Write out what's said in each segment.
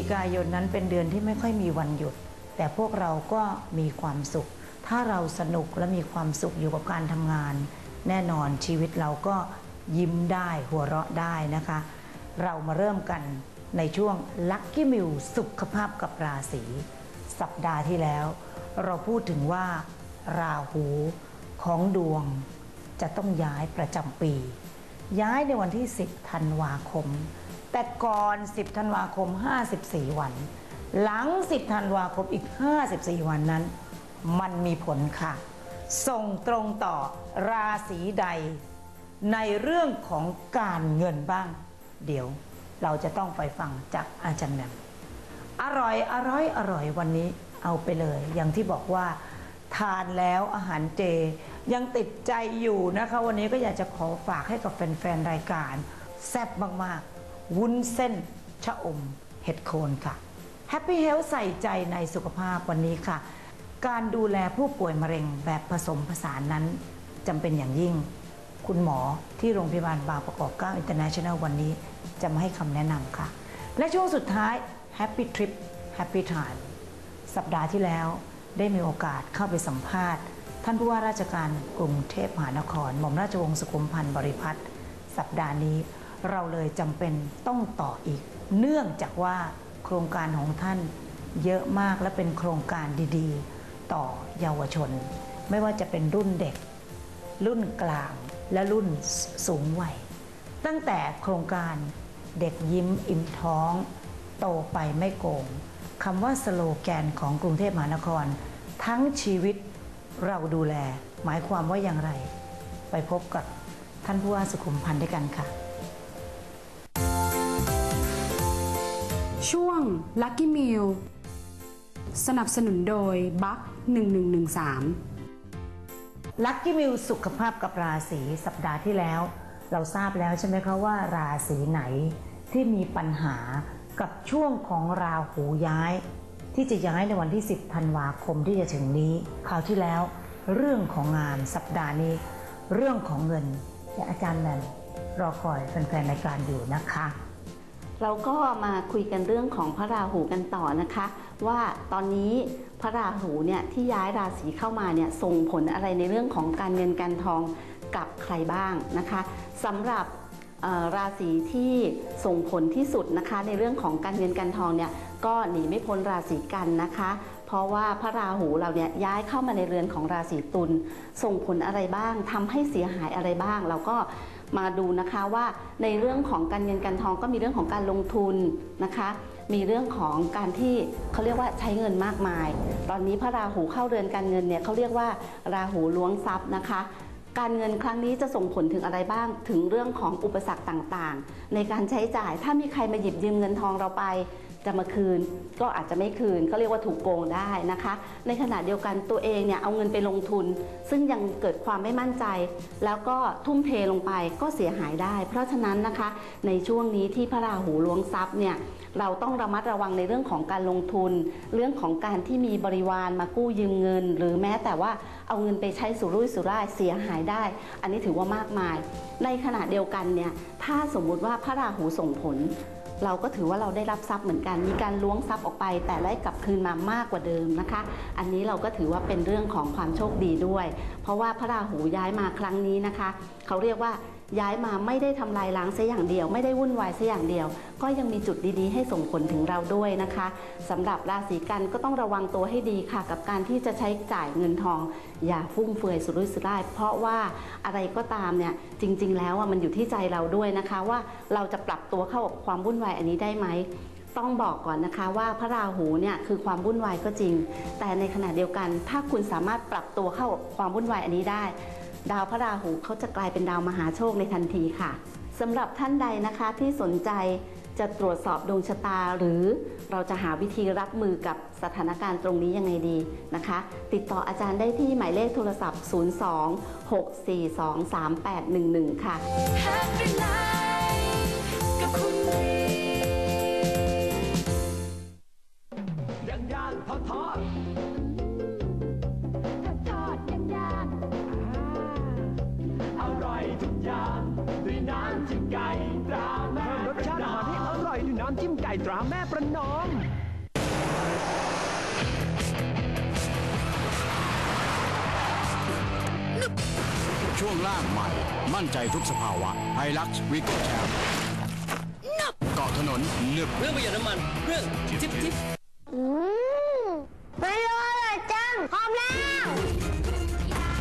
ติกายนนั้นเป็นเดือนที่ไม่ค่อยมีวันหยุด แต่พวกเราก็มีความสุข ถ้าเราสนุกและมีความสุขอยู่กับการทำงาน แน่นอนชีวิตเราก็ยิ้มได้หัวเราะได้นะคะ เรามาเริ่มกันในช่วง Lucky m i l สุขภาพกับราศีสัปดาห์ที่แล้ว เราพูดถึงว่า ราหูของดวงจะต้องย้ายประจำปี ย้ายในวันที่ 10 ธันวาคม แต่ก่อน 10 ธันวาคม 54 วัน หลัง 10 ธันวาคมอีก 54 วันนั้น มันมีผลค่ะ ส่งตรงต่อราศีใด ในเรื่องของการเงินบ้าง เดี๋ยวเราจะต้องไปฟังจากอาจารย์แหม่มอร่อยอร่อยอร่อยวันนี้เอาไปเลย อย่างที่บอกว่า ทานแล้วอาหารเจ ยังติดใจอยู่นะคะ วันนี้ก็อยากจะขอฝากให้กับแฟนๆรายการ แซ่บมาก วุ้นเส้น ชะอม เห็ดโคนค่ะ Happy Health ใส่ใจในสุขภาพวันนี้ค่ะ การดูแลผู้ป่วยมะเร็งแบบผสมผสานนั้นจำเป็นอย่างยิ่ง คุณหมอที่โรงพยาบาลบางประกอบ9 International วันนี้จะมาให้คำแนะนำค่ะ และช่วงสุดท้าย Happy Trip Happy Time สัปดาห์ที่แล้วได้มีโอกาสเข้าไปสัมภาษณ์ ท่านผู้ว่าราชการกรุงเทพมหานคร หม่อมราชวงศ์สุขุมพันธ์บริพัตรสัปดาห์นี้ เราเลยจำเป็นต้องต่ออีก เนื่องจากว่าโครงการของท่านเยอะมากและเป็นโครงการดีๆ ต่อเยาวชน ไม่ว่าจะเป็นรุ่นเด็ก รุ่นกลางและรุ่นสูงวัยตั้งแต่โครงการเด็กยิ้มอิ่มท้อง โตไปไม่โกงคำว่าสโลแกนของกรุงเทพมหานคร ทั้งชีวิตเราดูแล หมายความว่าอย่างไร ไปพบกับท่านผู้ว่าสุขุมพันธ์ด้วยกันค่ะ ช่วง Lucky Meal สนับสนุนโดยบัค1113ลัคกี้มิวสุขภาพกับราศีสัปดาห์ที่แล้ว เราทราบแล้วใช่ไหมคะว่าราศีไหนที่มีปัญหากับช่วงของราหูย้าย ที่จะย้ายในวันที่ 10ธันวาคมที่จะถึงนี้คราวที่แล้ว เรื่องของงานสัปดาห์นี้ เรื่องของเงินอาจารย์แมมรอคอยแฟนๆรายการอยู่นะคะ เราก็มาคุยกันเรื่องของพระราหูกันต่อนะคะ ว่าตอนนี้พระราหูเนี่ยที่ย้ายราศีเข้ามาเนี่ยส่งผลอะไรในเรื่องของการเงินการทองกับใครบ้างนะคะสำหรับราศีที่ส่งผลที่สุดนะคะ ในเรื่องของการเงินการทองเนี่ยก็หนีไม่พ้นราศีกันนะคะ เพราะว่าพระราหูเราเนี่ยย้ายเข้ามาในเรือนของราศีตุลส่งผลอะไรบ้างทำให้เสียหายอะไรบ้าง เราก็ มาดูนะคะว่าในเรื่องของการเงินการทองก็มีเรื่องของการลงทุนนะคะ มีเรื่องของการที่เขาเรียกว่าใช้เงินมากมาย ตอนนี้พระราหูเข้าเรือนการเงินเนี่ยเขาเรียกว่าราหูล้วงทรัพย์นะคะการเงินครั้งนี้จะส่งผลถึงอะไรบ้างถึงเรื่องของอุปสรรคต่างๆ ในการใช้จ่ายถ้ามีใครมาหยิบยืมเงินทองเราไป จะมาคืนก็อาจจะไม่คืนก็เรียกว่าถูกโกงได้นะคะ ในขณะเดียวกันตัวเองเนี่ยเอาเงินไปลงทุน ซึ่งยังเกิดความไม่มั่นใจ แล้วก็ทุ่มเทลงไปก็เสียหายได้ เพราะฉะนั้นนะคะ ในช่วงนี้ที่พระราหูล้วงทรัพย์เนี่ยเราต้องระมัดระวังในเรื่องของการลงทุน เรื่องของการที่มีบริวารมากู้ยืมเงิน หรือแม้แต่ว่าเอาเงินไปใช้สุรุ่ยสุร่ายเสียหายได้ อันนี้ถือว่ามากมาย ในขณะเดียวกันเนี่ยถ้าสมมุติว่าพระราหูส่งผล เราก็ถือว่าเราได้รับทรัพย์เหมือนกัน มีการล้วงทรัพย์ออกไป แต่ได้กลับคืนมามากกว่าเดิมนะคะ อันนี้เราก็ถือว่าเป็นเรื่องของความโชคดีด้วย เพราะว่าพระราหูย้ายมาครั้งนี้นะคะ เขาเรียกว่า ย้ายมาไม่ได้ทำลายล้างซะอย่างเดียว ไม่ได้วุ่นวายซะอย่างเดียว ก็ยังมีจุดดีๆ ให้ส่งผลถึงเราด้วยนะคะสำหรับราศีกันก็ต้องระวังตัวให้ดีค่ะ กับการที่จะใช้จ่ายเงินทอง อย่าฟุ่มเฟือยสุรุ่ยสุร่าย เพราะว่าอะไรก็ตามเนี่ยจริง ๆ แล้วอะมันอยู่ที่ใจเราด้วยนะคะ ว่าเราจะปรับตัวเข้ากับความวุ่นวายอันนี้ได้ไหมต้องบอกก่อนนะคะว่าพระราหูเนี่ยคือความวุ่นวายก็จริง แต่ในขณะเดียวกัน ถ้าคุณสามารถปรับตัวเข้ากับความวุ่นวายอันนี้ได้ ดาวพระราหูเขาจะกลายเป็นดาวมหาโชคในทันทีค่ะสำหรับท่านใดนะคะที่สนใจจะตรวจสอบดวงชะตา หรือเราจะหาวิธีรับมือกับสถานการณ์ตรงนี้ยังไงดีนะคะ ติดต่ออาจารย์ได้ที่หมายเลขโทรศัพท์ 02-642-3811 ค่ะ ร่อยด้วยน้ำจิ้มไก่ตราแม่ประนอม ช่วงล่างใหม่ มั่นใจทุกสภาวะไฮลักซ์วิโก้แชมป์เกาะถนนหนึบเรื่องประหยัดน้ำมันเรื่องจิ๊บจิ๊บไม่รู้อร่อยจังพร้อมแล้ว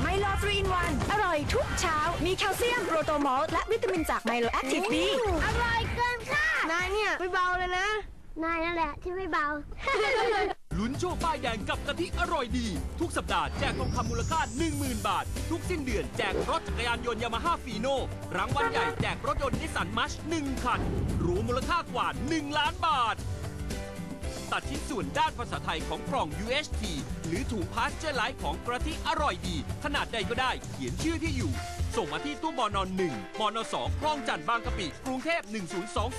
ไมโล3 in 1อร่อยทุกเช้า มีแคลเซียม โปรโตมอลต์และวิตามินจากไมโลแอคทีฟบีอร่อยเกิ นค่ะนายเนี่ยไม่เบาเลยนะ นายนั่นแหละที่ไม่เบา ลุ้นโชคป้ายแดงกับกะทิอร่อยดี ทุกสัปดาห์แจกทองคำมูลค่า 10,000 บาท ทุกสิ้นเดือนแจกรถจักรยานยนต์ยามาฮ่าฟีโน่รางวัลใหญ่แจกรถยนต์นิสสันมัช1คันรวมมูลค่ากว่า 1 ล้านบาท ตัดชิ้นส่วนด้านภาษาไทยของกล่อง UHT หรือถุงพาสเจอร์ไลท์ของกระทิอร่อยดี ขนาดใดก็ได้เขียนชื่อที่อยู่ ส่งมาที่ตู้บอนอน1บอนอ2คลองจันทน์บางกะปิ กรุงเทพ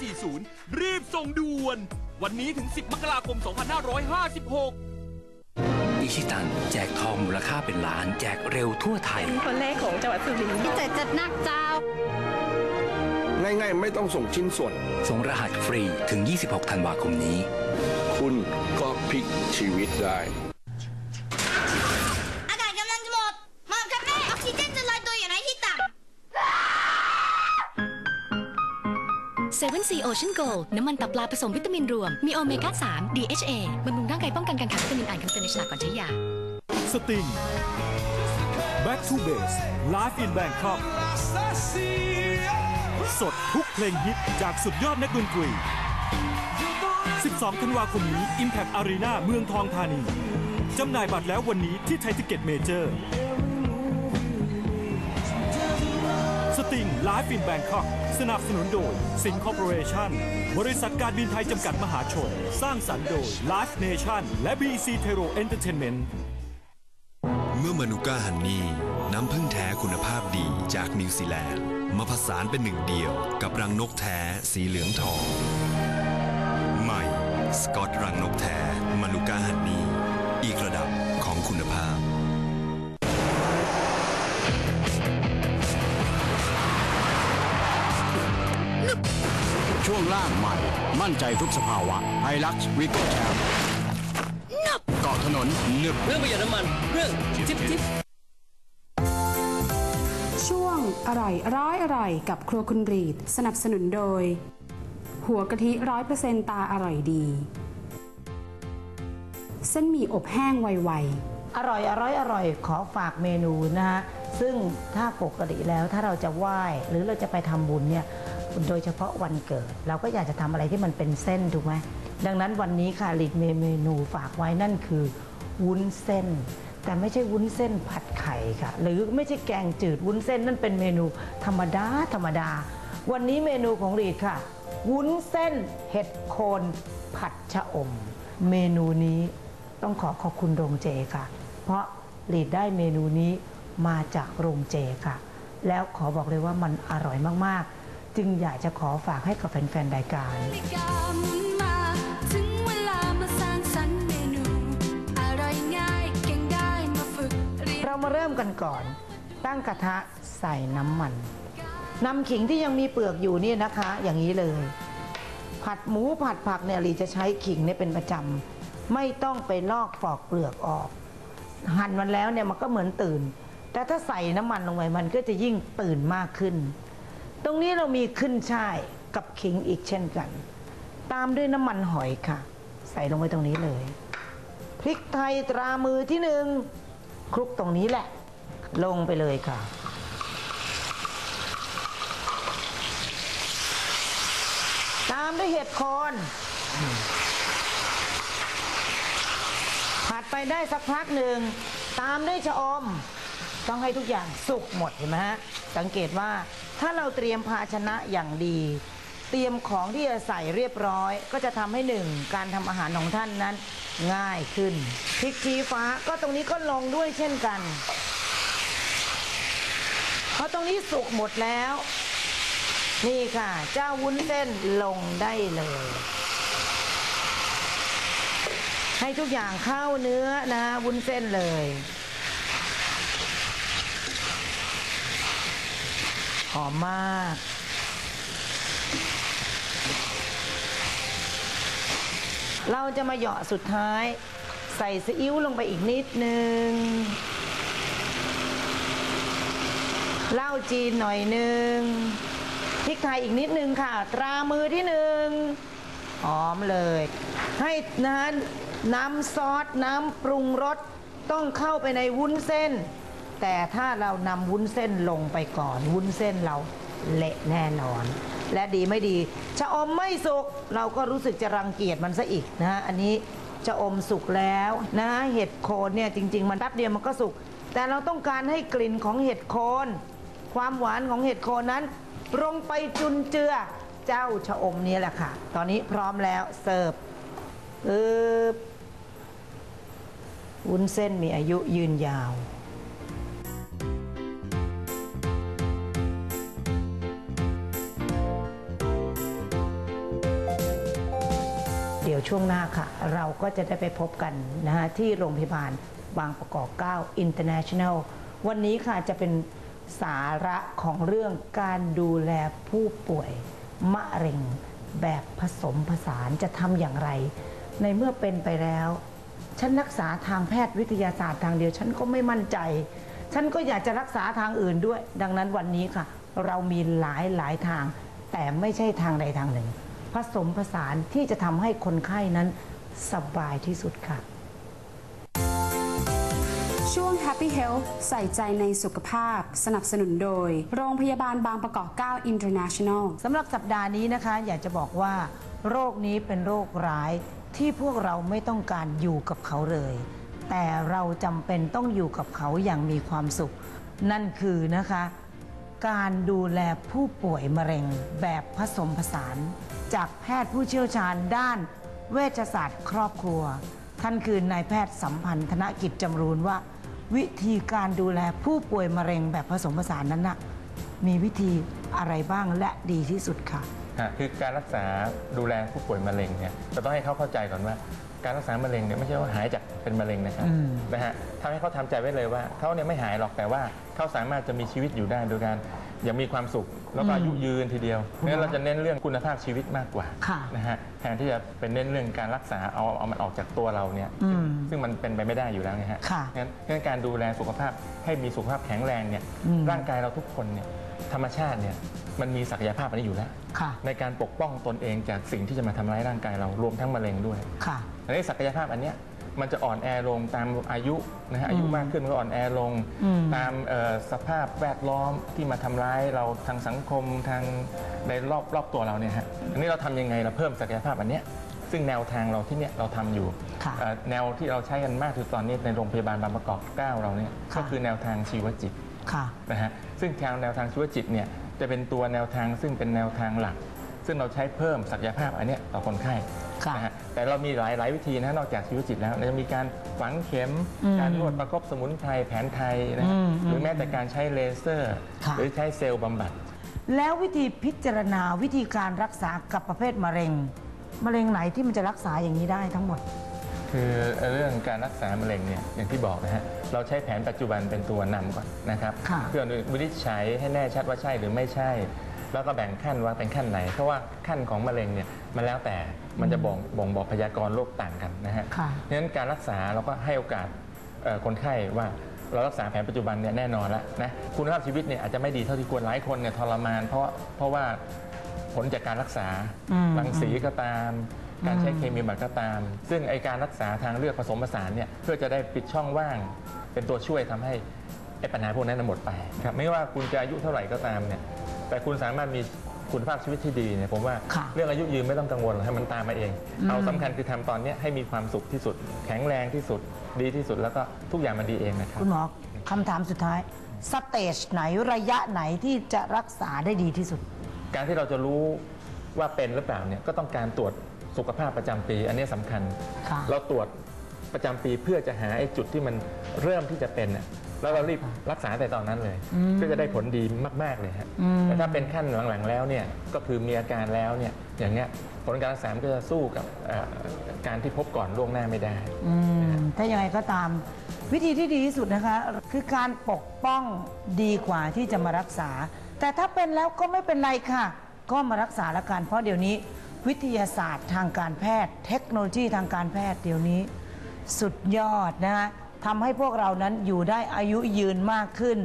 10240 รีบส่งด่วน วันนี้ถึง 10 มกราคม 2556อิชิตัน แจกทองมูลค่าเป็นล้านแจกเร็วทั่วไทย คนแรกของจังหวัดสุรินทร์แต่จัดหนักเจ้า ง่ายๆ ไม่ต้องส่งชิ้นส่วน ส่งรหัสฟรีถึง 26 ธันวาคมนี้ คุณก็พลิกชีวิตได้ 7 c Ocean Gold น้ำมันตับปลาผสมวิตามินรวม มีโอเมก้า 3 DHA บำรุงร่างกายป้องกันการขาดวิตามินอ่านคำเตือนในฉลากก่อนใช้ยา สติง Back to Base Live in Bangkok สดทุกเพลงฮิตจากสุดยอดนักดนตรี 12 ธันวาคมนี้ Impact Arena เมืองทองธานี จำหน่ายบัตรแล้ววันนี้ที่ไทยทิเก็ตเมเจอร์ สติง Live in Bangkok สนับสนุนโดยสิงคอร์ปอเรชั่นบริษัทการบินไทยจำกัดมหาชน สร้างสรรค์โดย Live Nation และ BC t e r o Entertainment เมื่อมานูก้าฮันนี่น้ำผึ้งแท้คุณภาพดีจากนิวซีแลนด์มาผสานเป็นหนึ่งเดียวกับรังนกแท้สีเหลืองทอง ใหม่ สกอตรังนกแท้มานูก้าฮันนี่อีกระดับของคุณภาพ ช่วงล่างใหม่ มั่นใจทุกสภาวะไฮลักซ์วิโก้แชมป์เกาะถนนหนึบเรื่องประหยัดน้ำมัน เรื่องจิ๊บจิ๊บช่วงอร่อยร้อยอร่อยกับครัวคุณรีด สนับสนุนโดย หัวกะทิร้อยเปอร์เซนตาอร่อยดี เส้นหมี่อบแห้งไวๆ อร่อยอร่อยอร่อยขอฝากเมนูนะฮะซึ่งถ้าปกติแล้วถ้าเราจะไหว้หรือเราจะไปทำบุญเนี่ย โดยเฉพาะวันเกิด เราก็อยากจะทำอะไรที่มันเป็นเส้นถูกไหมดังนั้นวันนี้ค่ะลิดเมนูฝากไว้นั่นคือวุ้นเส้น แต่ไม่ใช่วุ้นเส้นผัดไข่ค่ะ หรือไม่ใช่แกงจืดวุ้นเส้นนั่นเป็นเมนูธรรมดาธรรมดา วันนี้เมนูของรีดค่ะ วุ้นเส้นเห็ดโคนผัดชะอม เมนูนี้ต้องขอขอบคุณโรงเจค่ะ เพราะลีดได้เมนูนี้มาจากโรงเจค่ะ แล้วขอบอกเลยว่ามันอร่อยมากๆ จึงอยากจะขอฝากให้กับแฟนๆรายการเรามาเริ่มกันก่อน ตั้งกระทะใส่น้ำมันนำขิงที่ยังมีเปลือกอยู่เนี่ยนะคะ อย่างนี้เลย ผัดหมูผัดผักเนี่ยลีจะใช้ขิงเนี่ยเป็นประจำไม่ต้องไปลอกปอกเปลือกออก หั่นมันแล้วเนี่ยมันก็เหมือนตื่น แต่ถ้าใส่น้ำมันลงไปมันก็จะยิ่งตื่นมากขึ้น ตรงนี้เรามีขึ้นช่ายกับขิงอีกเช่นกัน ตามด้วยน้ำมันหอยค่ะ ใส่ลงไปตรงนี้เลย พริกไทยตรามือที่หนึ่งคลุกตรงนี้แหละ ลงไปเลยค่ะ ตามด้วยเห็ดโคนผัดไปได้สักพักหนึ่ง ตามด้วยชะอม ต้องให้ทุกอย่างสุกหมดเห็นไหมฮะสังเกตว่าถ้าเราเตรียมภาชนะอย่างดี เตรียมของที่จะใส่เรียบร้อย ก็จะทำให้หนึ่งการทำอาหารของท่านนั้นง่ายขึ้นพริกชี้ฟ้าก็ตรงนี้ก็ลงด้วยเช่นกันเพราะตรงนี้สุกหมดแล้ว นี่ค่ะ เจ้าวุ้นเส้นลงได้เลย ให้ทุกอย่างเข้าเนื้อนะวุ้นเส้นเลย หอมมาก เราจะมาเหยาะสุดท้าย ใส่ซีอิ๊วลงไปอีกนิดนึงเหล้าจีนหน่อยนึงพริกไทยอีกนิดนึงค่ะ ตรามือที่หนึ่งหอมเลย ให้นั้นน้ำซอส น้ำปรุงรสต้องเข้าไปในวุ้นเส้น แต่ถ้าเรานำวุ้นเส้นลงไปก่อน วุ้นเส้นเราเละแน่นอน และดีไม่ดีชะอมไม่สุกเราก็รู้สึกจะรังเกียจมันซะอีกนะฮะอันนี้ชะอมสุกแล้วนะฮะเห็ดโคนเนี่ยจริง ๆ มันแป๊บเดียวมันก็สุก แต่เราต้องการให้กลิ่นของเห็ดโคน ความหวานของเห็ดโคนนั้นลงไปจุนเจือเจ้าชะอมนี้แหละค่ะ ตอนนี้พร้อมแล้วเสิร์ฟปึ๊บวุ้นเส้นมีอายุยืนยาว ดี๋ยวช่วงหน้าค่ะ เราก็จะได้ไปพบกันนะฮะที่โรงพยาบาลบางประกอบ 9 International วันนี้ค่ะจะเป็นสาระของเรื่องการดูแลผู้ป่วยมะเร็งแบบผสมผสานจะทำอย่างไร ในเมื่อเป็นไปแล้ว ฉันรักษาทางแพทย์วิทยาศาสตร์ทางเดียว ฉันก็ไม่มั่นใจ ฉันก็อยากจะรักษาทางอื่นด้วย ดังนั้นวันนี้ค่ะ เรามีหลายหลายทาง แต่ไม่ใช่ทางใดทางหนึ่ง ผสมผสานที่จะทำให้คนไข้นั้นสบายที่สุดค่ะ ช่วง Happy Health ใส่ใจในสุขภาพ สนับสนุนโดย โรงพยาบาลบางประกอบ 9 International สำหรับสัปดาห์นี้นะคะ อยากจะบอกว่า โรคนี้เป็นโรคร้ายที่พวกเราไม่ต้องการอยู่กับเขาเลย แต่เราจำเป็นต้องอยู่กับเขาอย่างมีความสุข นั่นคือนะคะ การดูแลผู้ป่วยมะเร็งแบบผสมผสาน จากแพทย์ผู้เชี่ยวชาญด้านเวชศาสตร์ครอบครัว ท่านคือนายแพทย์สัมพันธ์ธนกิจจำรูนว่า วิธีการดูแลผู้ป่วยมะเร็งแบบผสมผสานนั้นนะมีวิธีอะไรบ้างและดีที่สุดค่ะฮะคือการรักษาดูแลผู้ป่วยมะเร็งเนี่ยเราต้องให้เขาเข้าใจก่อนว่า การรักษามะเร็งเนี่ยไม่ใช่ว่าหายจากเป็นมะเร็งนะครับอืมนะฮะทำให้เขาทำใจไว้เลยว่าเขาเนี่ยไม่หายหรอกแต่ว่าเขาสามารถจะมีชีวิตอยู่ได้โดยการ อย่างมีความสุขแล้วก็อายุยืนทีเดียวเพราะฉะนั้นเราจะเน้นเรื่องคุณภาพชีวิตมากกว่าค่ะนะฮะแทนที่จะเป็นเน้นเรื่องการรักษาเอาเอามันออกจากตัวเราเนี่ยอืมซึ่งมันเป็นไปไม่ได้อยู่แล้วไงฮะค่ะงั้นงั้นการดูแลสุขภาพให้มีสุขภาพแข็งแรงเนี่ยอืม ร่างกายเราทุกคนเนี่ยธรรมชาติเนี่ยมันมีศักยภาพอันนี้อยู่แล้ว ค่ะ ในการปกป้องตนเองจากสิ่งที่จะมาทำร้ายร่างกายเรารวมทั้งมะเร็งด้วยค่ะ อันนี้ศักยภาพอันเนี้ย มันจะอ่อนแอลงตามอายุนะฮะอายุมากขึ้นมันก็อ่อนแอลงอืมตามเอ่อสภาพแวดล้อมที่มาทำร้ายเราทางสังคมทางในรอบรอบตัวเราเนี่ยฮะอันนี้เราทำยังไงเราเพิ่มศักยภาพอันเนี้ยซึ่งแนวทางเราที่เนี่ยเราทำอยู่ค่ะเอ่อแนวที่เราใช้กันมากที่สุดตอนนี้ในโรงพยาบาลบางประกอบ9เราเนี่ยค่ะก็คือแนวทางชีวจิตค่ะนะฮะซึ่งทางแนวทางชีวจิตเนี่ยจะเป็นตัวแนวทางซึ่งเป็นแนวทางหลัก ซึ่งเราใช้เพิ่มศักยภาพอันเนี้ยต่อคนไข้ค่ะนะฮะ แต่เรามีหลายหลายวิธีนะนอกจากชีวจิตแล้วเราจะมีการฝังเข็มอืมการนวดประกบสมุนไพรแผนไทยนะฮะอืมหรือแม้แต่การใช้เลเซอร์ค่ะหรือใช้เซลล์บำบัด แล้ววิธีพิจารณาวิธีการรักษากับประเภทมะเร็ง มะเร็งไหนที่มันจะรักษาอย่างนี้ได้ทั้งหมด คือเรื่องการรักษามะเร็งเนี่ยอย่างที่บอกนะฮะเราใช้แผนปัจจุบันเป็นตัวนำก่อนนะครับค่ะเพื่อวินิจฉัยให้แน่ชัดว่าใช่หรือไม่ใช่ แล้วก็แบ่งขั้นว่าเป็นขั้นไหน เพราะว่าขั้นของมะเร็งเนี่ยมันแล้วแต่มันจะบ่งบ่งบอกพยากรณ์โรคต่างกันนะฮะค่ะเพราะฉะนั้นการรักษาเราก็ให้โอกาสเอ่อคนไข้ว่าเรารักษาแผนปัจจุบันเนี่ยแน่นอนแล้วนะคุณภาพชีวิตเนี่ยอาจจะไม่ดีเท่าที่ควรหลายคนเนี่ยทรมาน เพราะเพราะว่าผลจากการรักษาอืม รังสีก็ตาม การใช้อืมเคมีบำบัดก็ตาม ซึ่งไอการรักษาทางเลือกผสมผสานเนี่ยเพื่อจะได้ปิดช่องว่าง เป็นตัวช่วยทำให้ไอปัญหาพวกนั้นนะหมดไปครับไม่ว่าคุณจะอายุเท่าไหร่ก็ตามเนี่ย แต่คุณสามารถมีคุณภาพชีวิตที่ดีเนี่ยผมว่าเรื่องอายุยืนไม่ต้องกังวลหรอกให้มันตามมาเอง อืม เอาสำคัญคือทำตอนเนี้ยให้มีความสุขที่สุด แข็งแรงที่สุดดีที่สุดแล้วก็ทุกอย่างมันดีเองนะครับคุณหมอคำถามสุดท้ายสเตจไหนระยะไหนที่จะรักษาได้ดีที่สุด การที่เราจะรู้ว่าเป็นหรือเปล่าเนี่ยก็ต้องการตรวจสุขภาพประจำปี อันนี้สำคัญ ค่ะ เราตรวจประจำปีเพื่อจะหาไอ้จุดที่มันเริ่มที่จะเป็นน่ะ แล้วเรารีบรักษาแต่ตอนนั้นเลยอืมเพื่อจะได้ผลดีมาก ๆเลยฮะอืมแต่ถ้าเป็นขั้นหลังๆแล้วเนี่ยก็คือมีอาการแล้วเนี่ยอย่างเงี้ยผลการรักษามันก็จะสู้กับเอ่อการที่พบก่อนล่วงหน้าไม่ได้อืมถ้ายังไงก็ตามวิธีที่ดีที่สุดนะคะ คือการปกป้องดีกว่าที่จะมารักษา แต่ถ้าเป็นแล้วก็ไม่เป็นไรค่ะ ก็มารักษาละกันเพราะเดี๋ยวนี้ วิทยาศาสตร์ทางการแพทย์ เทคโนโลยีทางการแพทย์เดี๋ยวนี้ สุดยอดนะคะ ทำให้พวกเรานั้นอยู่ได้อายุยืนมากขึ้น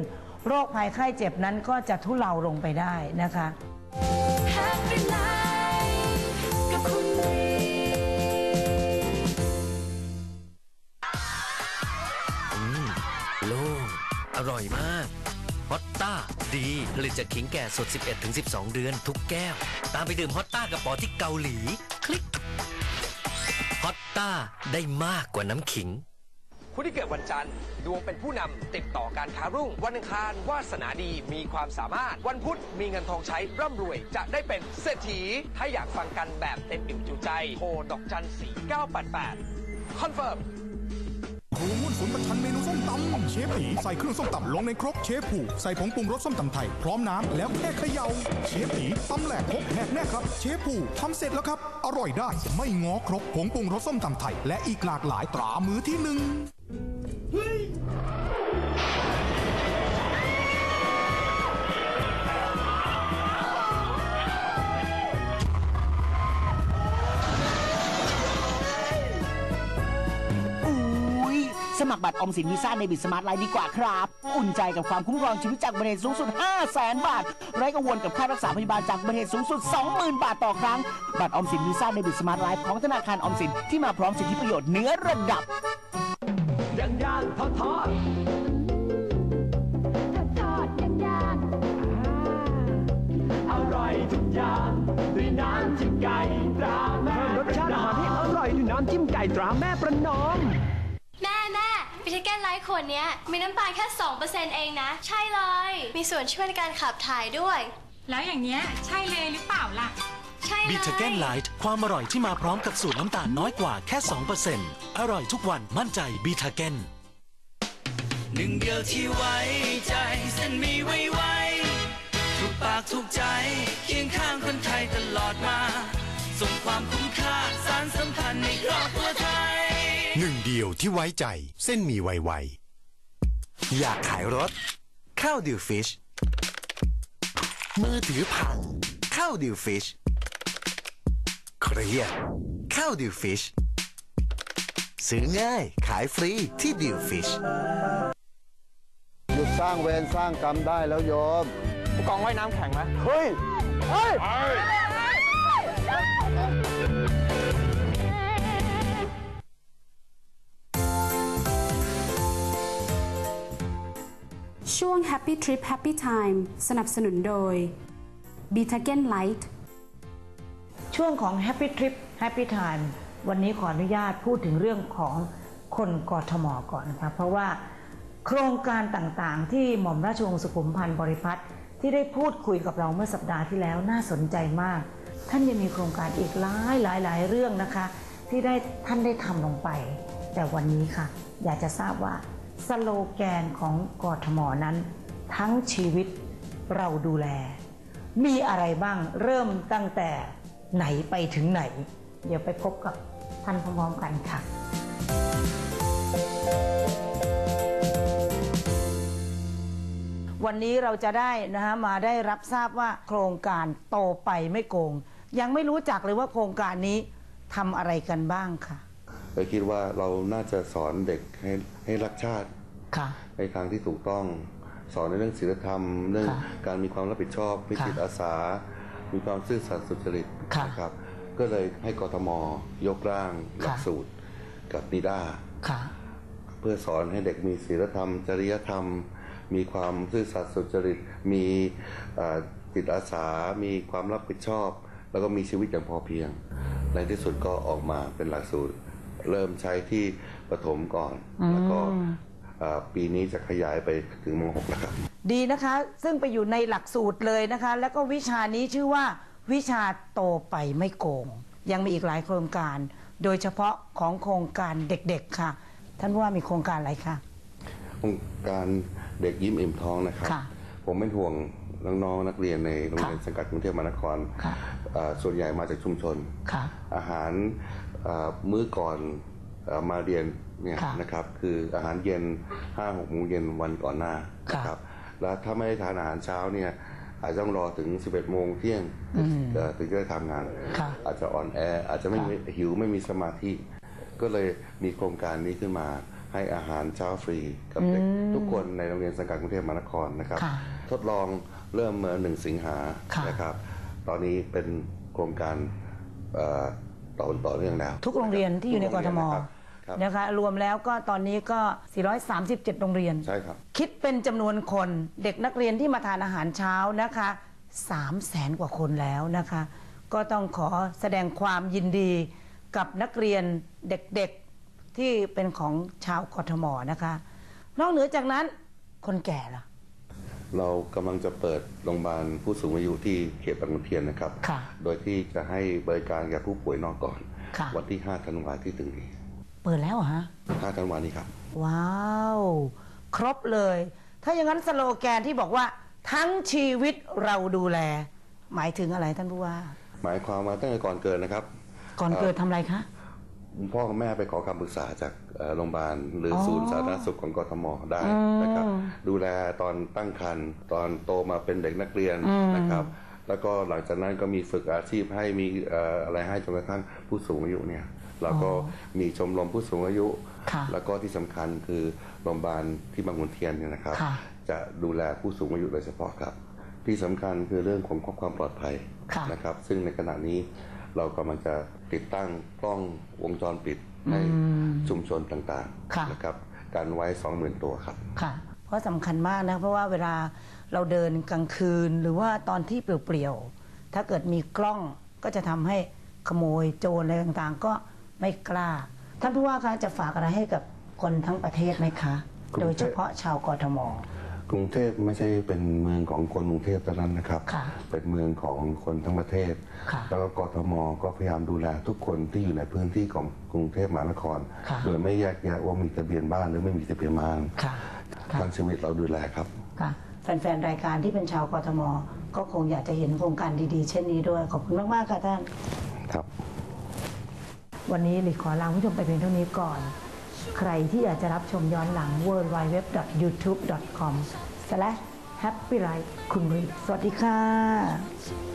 โรคภัยไข้เจ็บนั้นก็จะทุเลาลงไปได้นะคะ Happy Life กับคุณรีอืมโล่งอร่อยมากฮอตต้าดีผลิตจากขิงแก่สด 11-12 เดือนทุกแก้ว ตามไปดื่มฮอตต้ากับปอที่เกาหลี คลิกฮอตต้าได้มากกว่าน้ำขิง ผู้ที่เกิดวันจันทร์ดวงเป็นผู้นำติดต่อการค้ารุ่ง วันอังคารวาสนาดีมีความสามารถ วันพุธมีเงินทองใช้ร่ำรวย จะได้เป็นเศรษฐีถ้าอยากฟังกันแบบเต็มอิ่มจุใจโทรดอกจันสี988คอนเฟิร์ม ครูมุ่นฝนประชันเมนูส้มตำเชฟผีใส่เครื่องส้มตำลงในครกเชฟผูใส่ผงปรุงรสส้มตำไทย พร้อมน้ำแล้วแค่เขย่าเชฟผีตำแหลกครกแหกแน่ครับ เชฟผูทำเสร็จแล้วครับ อร่อยได้ไม่ง้อครกผงปรุงรสส้มตำไทย และอีกหลากหลายตรามือที่หนึ่ง สมัครบัตรออมสินวีซ่าในบิตสมาร์ทไลน์ดีกว่าครับ อุ่นใจกับความคุ้มครองชีวิตจากอุบัติเหตุสูงสุด 5 0 0แสนบาท ไร้กังวลกับค่ารักษาพยาบาลจากอุบัติเหตุสูงสุด 20,000 บาทต่อครั้ง บัตรออมสินวีซ่าในบิตสมาร์ทไลน์ของธนาคารออมสินที่มาพร้อมสิทธิประโยชน์เหนือระดับย่างย่างทอดทอดทอดย่างย่างอร่อยทุกอย่างด้วยน้ำจิ้มไก่ตราแม่รสชาติอาหารที่อร่อยด้วยน้ำจิ้มไก่ตราแม่ประนอมแม่แม่บิทเก นไลท์ขวดเนี้ยมีน้ำตาลแค่ 2%เองนะ ใช่เลย มีส่วนช่วยในการขับถ่ายด้วย แล้วอย่างเนี้ยใช่เลยหรือเปล่าล่ะ ใช่เลยบิทเกนไลท์ความอร่อยที่มาพร้อมกับสูตรน้ำตาลน้อยกว่าแค่ 2%อร่อยทุกวันมั่นใจบิทเกนหนึ่งเดียวที่ไว้ใจเส้นหมีไว้ไวถูกปากถูกใจเคียงข้างคนไทยตลอดมา ส่งความคุ้มค่าสารสัมพันธ์ในครอบครัวไทย หนึ่งเดียวที่ไว้ใจเส้นหมีไวๆอยากขายรถ ข้าวดิวฟิช มือถือพัง ข้าวดิวฟิช เครียด ข้าวดิวฟิช ซื้อง่ายขายฟรีที่ดิวฟิช หยุดสร้างเวรสร้างกรรมได้แล้วโยมกองว่ายน้ำแข็งไหมเฮ้ย เฮ้ย ช่วง Happy Trip Happy Time สนับสนุนโดย b e t a g e n Light ช่วงของ Happy Trip Happy Time วันนี้ขออนุญาตพูดถึงเรื่องของคนกทมก่อนนะครับ เพราะว่าโครงการต่างๆ ที่หม่อมราชวงศ์สุขุมพันธ์บริพัตรที่ได้พูดคุยกับเราเมื่อสัปดาห์ที่แล้วน่าสนใจมาก ท่านยังมีโครงการอีกหลายหลายหลายเรื่องนะคะ ที่ได้ท่านได้ทำลงไป แต่วันนี้ค่ะ อยากจะทราบว่า สโลแกนของกอทมนั้น ทั้งชีวิตเราดูแล มีอะไรบ้างเริ่มตั้งแต่ไหนไปถึงไหน เดี๋ยวไปพบกับท่านพร้อมๆกันค่ะ วันนี้เราจะได้นะฮะมาได้รับทราบว่าโครงการโตไปไม่โกง ยังไม่รู้จักเลยว่าโครงการนี้ทำอะไรกันบ้างค่ะ ไปคิดว่าเราน่าจะสอนเด็กให้ให้รักชาติค่ะในทางที่ถูกต้อง สอนในเรื่องศีลธรรม เรื่องค่ะการมีความรับผิดชอบมีค่ะจิตอาสา มีความซื่อสัตย์สุจริตนะครับ ก็เลยให้กทมยกร่างหลักสูตรกับนิด้าค่ะเพื่อสอนให้เด็กมีศีลธรรม จริยธรรม มีความซื่อสัตย์สุจริต มีเอ่อจิตอาสา มีความรับผิดชอบ แล้วก็มีชีวิตอย่างพอเพียง ในที่สุดก็ออกมาเป็นหลักสูตร เริ่มใช้ที่ประถมก่อนอืมแล้วก็เอ่อปีนี้จะขยายไปถึงม .6 แล้วครับ ดีนะคะ ซึ่งไปอยู่ในหลักสูตรเลยนะคะ แล้วก็วิชานี้ชื่อว่า วิชาโตไปไม่โกง ยังมีอีกหลายโครงการ โดยเฉพาะของโครงการเด็กๆค่ะ ท่านผู้ว่ามีโครงการอะไรคะโครงการเด็กยิ้มอิ่มท้องนะครับค่ะผมเป็นห่วงน้องๆนักเรียนในโรงเรียนสังกัดกรุงเทพมหานครเอ่อส่วนใหญ่มาจากชุมชนค่ะอาหารเอ่อ มื้อก่อนเอ่อมาเรียนเนี่ยค่ะนะครับ คืออาหารเย็น5้าหกโมงเย็นวันก่อนหน้านะครับแล้วถ้าไม่ได้ทานอาหารเช้าเนี่ยอาจจะต้องรอถึง 11 โมงเที่ยงอืมเอ่อถึงจะได้ทำงานค่ะอาจจะอ่อนแอ อาจจะไม่มีหิวไม่มีสมาธิ ก็เลยมีโครงการนี้ขึ้นมาให้อาหารเช้าฟรีกับเด็กอืมทุกคนในโรงเรียนสังกัดกรุงเทพมหานครนะครับค่ะทดลองเริ่มเมื่อหนึ่งสิงหาค่ะนะครับ ตอนนี้เป็นโครงการเอ่อ ต่อต่อเนื่องแล้วทุกโรงเรียนที่อยู่ในกรทมครับนะคะรวมแล้วก็ตอนนี้ก็ 437 โรงเรียน ใช่ครับ คิดเป็นจำนวนคนเด็กนักเรียนที่มาทานอาหารเช้านะคะ3แสนกว่าคนแล้วนะคะ ก็ต้องขอแสดงความยินดีกับนักเรียนเด็กๆที่เป็นของชาวกทมนะคะ นอกเหนือจากนั้นคนแก่ล่ะ เรากำลังจะเปิดโรงพยาบาลผู้สูงอายุที่เขตบางขุนเทียนนะครับค่ะโดยที่จะให้บริการแก่ผู้ป่วยนอกก่อนค่ะวันที่ 5 ธันวาที่ถึงนี้ เปิดแล้วเหรอฮะ 5 ธันวานี้ครับ ว้าว ครบเลย ถ้าอย่างนั้นสโลแกนที่บอกว่า ทั้งชีวิตเราดูแล หมายถึงอะไรท่านผู้ว่า หมายความว่าตั้งแต่ก่อนเกิดนะครับ ก่อนเกิดทำอะไรคะ คุณพ่อกับแม่ไปขอคำปรึกษาจากเอ่อโรงพยาบาลหรือออศูนย์สาธารณสุขของกทมได้อืมนะครับดูแลตอนตั้งครรภ์ตอนโตมาเป็นเด็กนักเรียนอืมนะครับ แล้วก็หลังจากนั้นก็มีฝึกอาชีพให้มีเอ่ออะไรให้จนกระทั่งผู้สูงอายุเนี่ยเราก็มีชมรมผู้สูงอายุค่ะแล้วก็ที่สำคัญคือโรงพยาบาลที่บางขุนเทียนเนี่ยนะครับค่ะจะดูแลผู้สูงอายุโดยเฉพาะครับ ที่สำคัญคือเรื่องของความปลอดภัยค่ะนะครับ ซึ่งในขณะนี้ เรากำลังจะติดตั้งกล้องวงจรปิดในอืมชุมชนต่างค่ะๆนะครับการไว้ 20,000 ตัวครับค่ะ เพราะสำคัญมากนะเพราะว่าเวลาเราเดินกลางคืนหรือว่าตอนที่เปลี่ยวๆถ้าเกิดมีกล้องก็จะทำให้ขโมยโจรอะไรต่างๆ ก็ไม่กล้า ท่านผู้ว่าคะจะฝากอะไรให้กับคนทั้งประเทศไหมคะกรุงเทพโดยเฉพาะชาวกทม กรุงเทพไม่ใช่เป็นเมืองของคนกรุงเทพเท่านั้นนะครับ ค่ะเป็นเมืองของคนทั้งประเทศ ค่ะ แล้วก็กทมก็พยายามดูแลทุกคนที่อยู่ในพื้นที่ของกรุงเทพมหานคร ค่ะ โดยไม่แยกแยะว่ามีทะเบียนบ้านหรือไม่มีทะเบียนบ้านค่ะทั้งชีวิตเราดูแลครับ ค่ะ แฟนๆ รายการที่เป็นชาวกทม ก็คงอยากจะเห็นโครงการดีๆ เช่นนี้ด้วย ขอบคุณมาก ๆ ค่ะท่าน ครับ วันนี้หลีขอลาคุณผู้ชมไปเพียงเท่านี้ก่อน ใครที่อยากจะรับชมย้อนหลัง w w w y o u t u b e c o m h a p p y l i f e คุณรีสวัสดีค่ะ